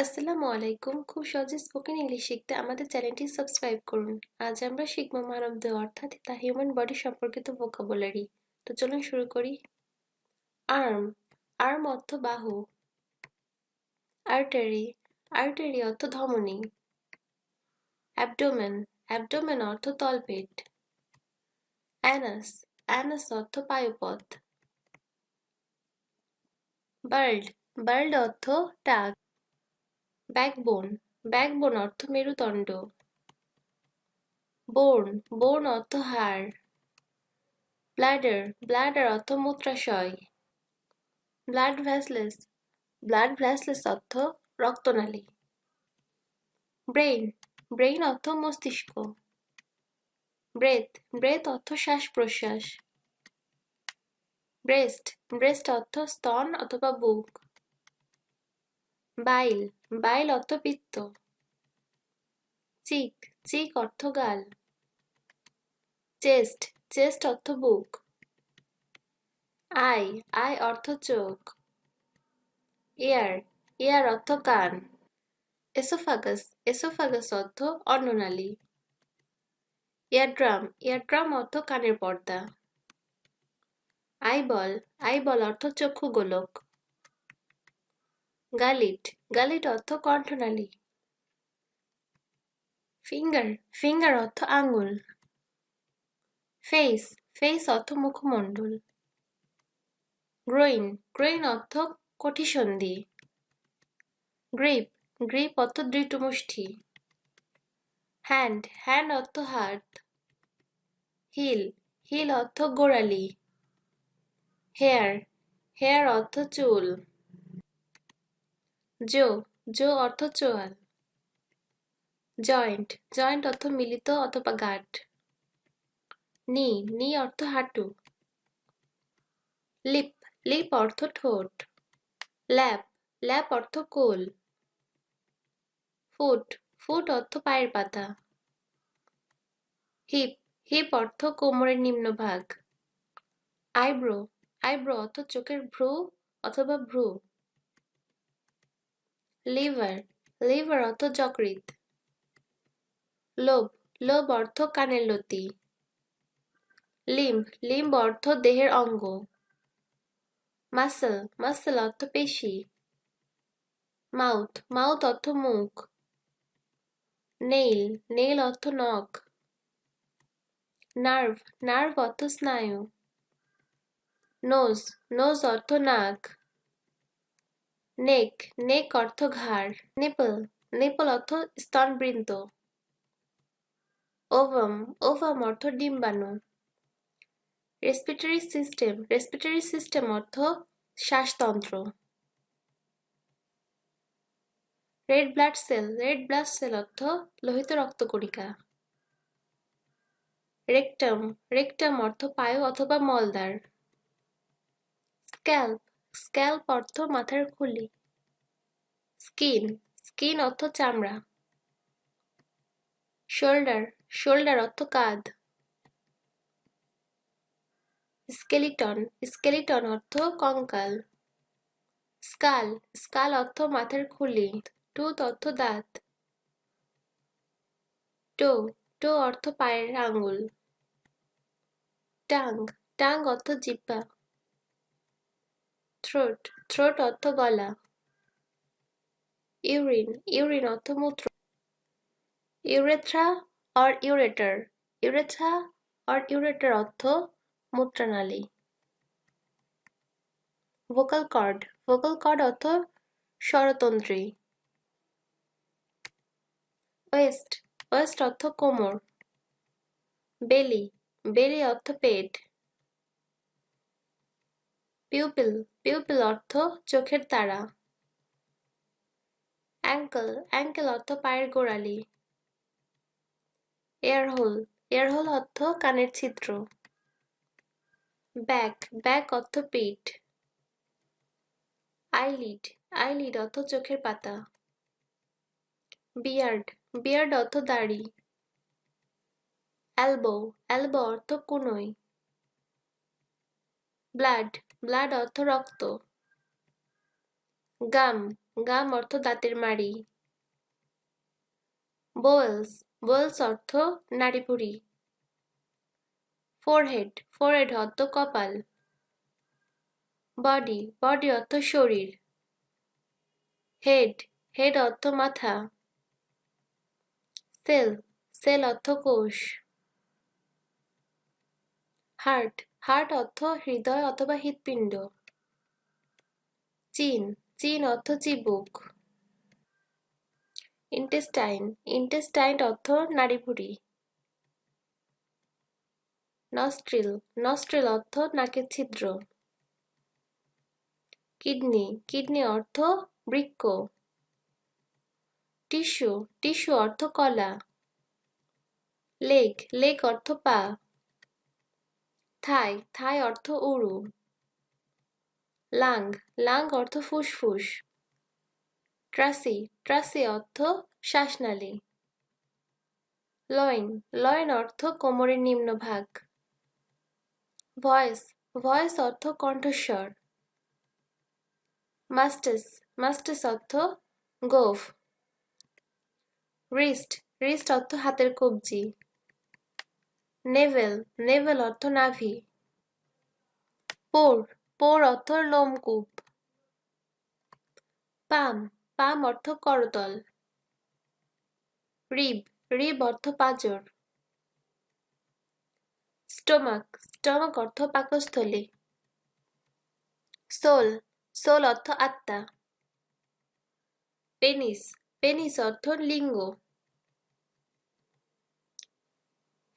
আসসালামু আলাইকুম। খুব সহজে স্পোকেন ইংলিশ শিখতে আমাদের চ্যানেলটি সাবস্ক্রাইব করুন। আজ আমরা শিখব মানবদেহ অর্থাৎ তা হিউম্যান বডি সম্পর্কিত ভোকাবুলারি তো চলুন শুরু করি। আর্ম আর্ম অর্থ বাহু। আর্টারি আর্টারি অর্থ ধমনী। অ্যাবডোমেন অ্যাবডোমেন অর্থ তলপেট। অ্যানাস অ্যানাস অর্থ পায়ুপথ। বার্ল্ড বার্ল্ড অর্থ টাক। ব্যাকবোন ব্যাকবোন অর্থ মেরুদণ্ড। বোন বোন অর্থ হাড়। ব্লাডার ব্লাডার অর্থ মূত্রাশয়। ব্লাড ভ্যাসলেস ব্লাড ভ্যাসলেস অর্থ রক্তনালী। ব্রেইন ব্রেইন অর্থ মস্তিষ্ক। ব্রেথ ব্রেথ অর্থ শ্বাস প্রশ্বাস ব্রেস্ট ব্রেস্ট অর্থ স্তন অথবা বুক। বাইল বাইল অর্থ পিত্ত চিক চিক অর্থ গাল চেস্ট চেস্ট অর্থ বুক। আই আই অর্থ চোখ। এয়ার এয়ার অর্থ কান। এসোফাগাস এসোফাগাস অর্থ অন্ননালী। ইয়ারড্রাম ইয়ারড্রাম অর্থ কানের পর্দা। আইবল আইবল অর্থ চক্ষু গোলক। গালিট গালিট অর্থ কণ্ঠনালী। ফিঙ্গার ফিঙ্গার অর্থ আঙ্গুল ফেস ফেস অর্থ মুখমণ্ডল। গ্রোইন গ্রোইন অর্থ কটিসন্ধি গ্রিপ গ্রিপ অর্থ দৃঢ়মুষ্টি। হ্যান্ড হ্যান্ড অর্থ হাত হিল হিল অর্থ গোড়ালি। হেয়ার হেয়ার অর্থ চুল। জো জো অর্থ চোয়াল। জয়েন্ট জয়েন্ট অর্থ মিলিত অথবা গাঁট নি নি অর্থ হাঁটু। লিপ লিপ অর্থ ঠোঁট। ল্যাপ ল্যাপ অর্থ কোল। ফুট ফুট অর্থ পায়ের পাতা। হিপ হিপ অর্থ কোমরের নিম্নভাগ আইব্রো আইব্রো অর্থ চোখের ভ্রু অথবা ভ্রু। লিভার লিভার অর্থ যকৃত লোভ লোভ অর্থ কানের লতি। লিম্ব লিম্ব অর্থ দেহের অঙ্গ। মাসেল মাসেল অর্থ পেশি। মাউথ মাউথ অর্থ মুখ। নেইল নেইল অর্থ নখ। নার্ভ নার্ভ অর্থ স্নায়ু। নোজ নোজ অর্থ নাক। নেক নেক অর্থ ঘাড়, নেপল নেপল অর্থ স্তনবৃন্ত। ওভাম ওভাম অর্থ ডিম্বাণু। রেসপিরেটরি সিস্টেম রেসপিরেটরি সিস্টেম অর্থ শ্বাসতন্ত্র। Red blood cell, red blood cell অর্থ লোহিত রক্তকণিকা। রেকটাম রেকটাম অর্থ পায়ু অথবা মলদ্বার। স্ক্যাল্প স্ক্যাল্প অর্থ মাথার খুলি। স্কিন স্কিন অর্থ চামড়া। শোল্ডার শোল্ডার অর্থ কাঁধ। স্কেলিটন স্কেলিটন অর্থ কঙ্কাল। স্কাল স্কাল অর্থ মাথার খুলি। টুথ অর্থ দাঁত। টো টো অর্থ পায়ের আঙ্গুল টাং টাং অর্থ জিব্বা থ্রোট থ্রোট অর্থ গলা ইউরিন ইউরিন অর্থ মূত্র urethra or ureter. Urethra or ureter অর্থ মূত্রনালী। Vocal cord. ভোকাল কর্ড অর্থ স্বরতন্ত্রী। ওয়েস্ট। ওয়েস্ট অর্থ কোমর। বেলি। বেলি অর্থ পেট। পিউপিল পিউপিল অর্থ চোখের তারা। অ্যাঙ্কেল অ্যাঙ্কেল অর্থ পায়ের গোড়ালি। এয়ারহোল এয়ারহোল অর্থ কানের ছিদ্র। ব্যাক ব্যাক অর্থ পিঠ। আইলিড আইলিড অর্থ চোখের পাতা। বিয়ার্ড বিয়ার্ড অর্থ দাড়ি। অ্যালবো অ্যালবো অর্থ কুনোই। ব্লাড ব্লাড অর্থ রক্ত। গাম গাম অর্থ দাঁতের মাড়ি। বোয়েলস বোয়েলস অর্থ নাড়িভুড়ি ফোরহেড ফোরহেড অর্থ কপাল। বডি বডি অর্থ শরীর। হেড হেড অর্থ মাথা। সেল সেল অর্থ কোষ। হার্ট হার্ট অর্থ হৃদয় অথবা হৃৎপিণ্ড। চিন চিন অর্থ চিবুক। ইন্টেস্টাইন ইন্টেস্টাইন অর্থ নাড়িভুড়ি। নস্ট্রিল নস্ট্রিল অর্থ নাকের ছিদ্র। কিডনি কিডনি অর্থ বৃক্ক। টিস্যু টিস্যু অর্থ কলা। লেগ লেগ অর্থ পা। থাই থাই অর্থ উরু। লাং লাং অর্থ ফুসফুস। ট্রাসি ট্রাসি অর্থ শ্বাসনালী। লয়েন লয়েন অর্থ কোমরের নিম্নভাগ ভয়েস ভয়েস অর্থ কণ্ঠস্বর। মাস্টাস মাস্টাস অর্থ গোফ। রিস্ট রিস্ট অর্থ হাতের কবজি। নেভেল নেভেল অর্থ নাভি পোর পোর অর্থ লোমকূপ। পাম পাম অর্থ করতল। রিব রিব অর্থ পাঁজর। স্টোমাক স্টোমাক অর্থ পাকস্থলী। সোল সোল অর্থ আত্মা। পেনিস পেনিস অর্থ লিঙ্গ।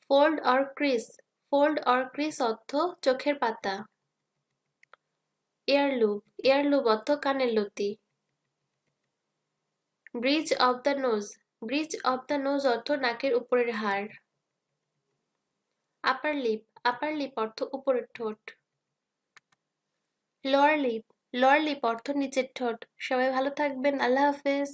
Fold or crease, fold or crease অর্থ চোখের পাতা। এয়ারলুব এয়ারলুব অর্থ কানের লতি। Bridge of the nose, bridge of the nose অর্থ নাকের উপরের হাড়। আপার লিপ আপার লিপ অর্থ উপরের ঠোঁট। লোয়ার লিপ লোয়ার লিপ অর্থ নিচের ঠোঁট। সবাই ভালো থাকবেন, আল্লাহ হাফেজ।